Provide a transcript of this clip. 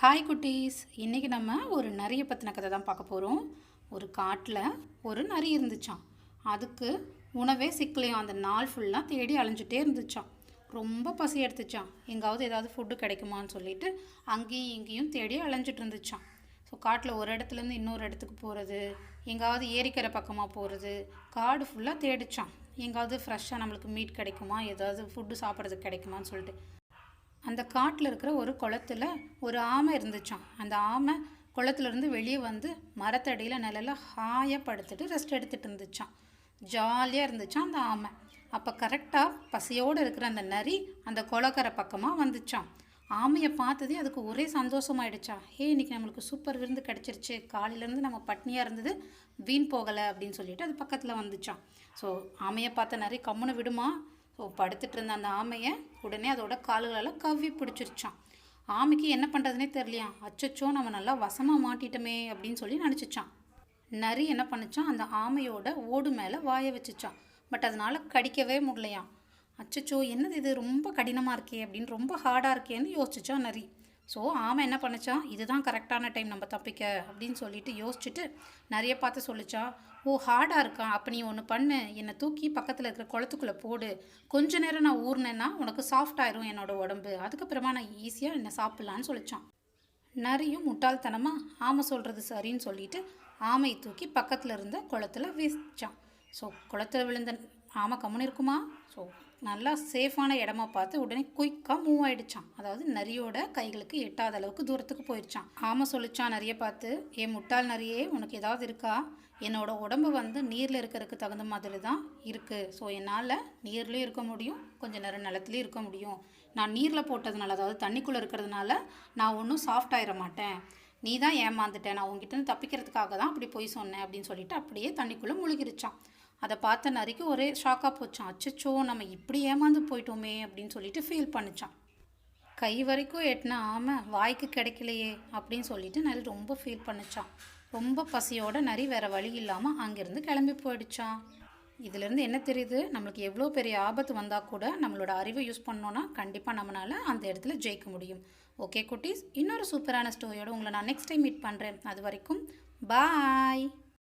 Hi குட்டீஸ். இன்றைக்கி நம்ம ஒரு நரியை பற்றின கதை தான் பார்க்க போகிறோம் ஒரு காட்டில் ஒரு நரி இருந்துச்சான் அதுக்கு உணவே சிக்கலையும் அந்த நாள் ஃபுல்லாக தேடி அலைஞ்சிட்டே இருந்துச்சான் ரொம்ப பசி எடுத்துச்சான் எங்காவது ஏதாவது ஃபுட்டு கிடைக்குமான்னு சொல்லிட்டு அங்கேயும் இங்கேயும் தேடி அலைஞ்சிட்டு இருந்துச்சான் ஸோ காட்டில் ஒரு இடத்துலேருந்து இன்னொரு இடத்துக்கு போகிறது எங்காவது ஏரிக்கரை பக்கமாக போகிறது காடு ஃபுல்லாக தேடிச்சான் எங்காவது ஃப்ரெஷ்ஷாக நம்மளுக்கு மீட் கிடைக்குமா? ஏதாவது ஃபுட்டு சாப்பிட்றதுக்கு கிடைக்குமான்னு சொல்லிட்டு. அந்த காட்டில் இருக்கிற ஒரு குளத்துல ஒரு ஆமை இருந்துச்சான் அந்த ஆமை குளத்துலேருந்து வெளியே வந்து மரத்தடியில் நிலையில் ஹாயாக படுத்துட்டு ரெஸ்ட் எடுத்துகிட்டு இருந்துச்சான் ஜாலியாக இருந்துச்சான் அந்த ஆமை. அப்போ கரெக்டாக பசியோடு இருக்கிற அந்த நரி அந்த குளக்கரை பக்கமாக வந்துச்சான் ஆமையை பார்த்ததே அதுக்கு ஒரே சந்தோஷமாயிடுச்சா ஹே இன்னைக்கு நம்மளுக்கு சூப்பர் விருந்து கிடச்சிருச்சு. காலையிலேருந்து நம்ம பட்னியாக இருந்தது வீண் போகலை அப்படின்னு சொல்லிட்டு அது பக்கத்தில் வந்துச்சான் ஸோ ஆமையை பார்த்த நரி கம்முன்னு விடுமா? ஸோ படுத்துட்டு இருந்த அந்த ஆமையை உடனே அதோட கால்களெல்லாம் கவ்வி பிடிச்சிருச்சான் ஆமைக்கு என்ன பண்ணுறதுனே தெரியலையா? அச்சச்சோ நம்ம நல்லா வசமாக மாட்டிட்டோமே அப்படின்னு சொல்லி நினச்சிச்சான் நரி என்ன பண்ணுச்சான் அந்த ஆமையோட ஓடு மேலே வாய வச்சுச்சான் பட் அதனால் கடிக்கவே முடியலையாம். அச்சச்சோ என்னது இது? ரொம்ப கடினமாக இருக்கே அப்படின்னு ரொம்ப ஹார்டாக இருக்கேன்னு யோசிச்சான் நரி. ஸோ ஆமை என்ன பண்ணிச்சான் இதுதான் கரெக்டான டைம் நம்ம தப்பிக்க அப்படின்னு சொல்லிட்டு யோசிச்சுட்டு நிறைய பார்த்து சொல்லிச்சான் ஓ ஹார்டாக இருக்கான் அப்போ நீ ஒன்று பண்ணு என்னை தூக்கி பக்கத்தில் இருக்கிற குளத்துக்குள்ளே போடு கொஞ்ச நேரம் நான் ஊறினேன்னா உனக்கு சாஃப்ட் ஆயிரும் என்னோட உடம்பு அதுக்கப்புறமா நான் ஈஸியாக என்னை சாப்பிட்லான்னு சொல்லிச்சான். நரியும் முட்டாள்தனமாக ஆமை சொல்கிறது சரின்னு சொல்லிட்டு ஆமை தூக்கி பக்கத்தில் இருந்த குளத்துல வீசிச்சான். ஸோ குளத்துல விழுந்த ஆமை கம்முன்னு இருக்குமா? ஸோ நல்லா சேஃபான இடமா பார்த்து உடனே குயிக்காக மூவ் ஆயிடுச்சான் அதாவது நரியோட கைகளுக்கு எட்டாத அளவுக்கு தூரத்துக்கு போயிடுச்சான் ஆமாம் சொல்லிச்சான் நிறைய பார்த்து ஏன் முட்டாள் நிறையே உனக்கு ஏதாவது இருக்கா? என்னோட உடம்பு வந்து நீரில் இருக்கிறதுக்கு தகுந்த மாதிரி தான் இருக்குது ஸோ என்னால் நீர்லேயும் இருக்க முடியும் கொஞ்சம் நேரம் நிலத்துலையும் இருக்க முடியும். நான் நீரில் போட்டதுனால அதாவது தண்ணிக்குள்ளே இருக்கிறதுனால நான் ஒன்றும் சாஃப்ட் ஆயிட மாட்டேன். நீ தான் ஏமாந்துட்டேன் நான் உங்ககிட்ட தப்பிக்கிறதுக்காக தான் அப்படி போய் சொன்னேன் அப்படின்னு சொல்லிட்டு அப்படியே தண்ணிக்குள்ளே முழுகிருச்சான் அதை பார்த்த நரிக்கு ஒரே ஷாக்காக போச்சான் அச்சச்சோ நம்ம இப்படி ஏமாந்து போயிட்டோமே அப்படின்னு சொல்லிட்டு ஃபீல் பண்ணிச்சான் கை வரைக்கும் எட்டின ஆமை வாய்க்கு கிடைக்கலையே அப்படின்னு சொல்லிட்டு நரி ரொம்ப ஃபீல் பண்ணிச்சான் ரொம்ப பசியோட நரி வேற வழி இல்லாமல் அங்கேருந்து கிளம்பி போயிடுச்சான் இதுலேருந்து என்ன தெரியுது? நம்மளுக்கு எவ்வளோ பெரிய ஆபத்து வந்தால் கூட நம்மளோட அறிவை யூஸ் பண்ணோன்னா கண்டிப்பாக நம்மளால் அந்த இடத்துல ஜெயிக்க முடியும். ஓகே குட்டீஸ்? இன்னொரு சூப்பரான ஸ்டோரியோடு உங்களை நான் நெக்ஸ்ட் டைம் மீட் பண்ணுறேன் அது வரைக்கும் பாய்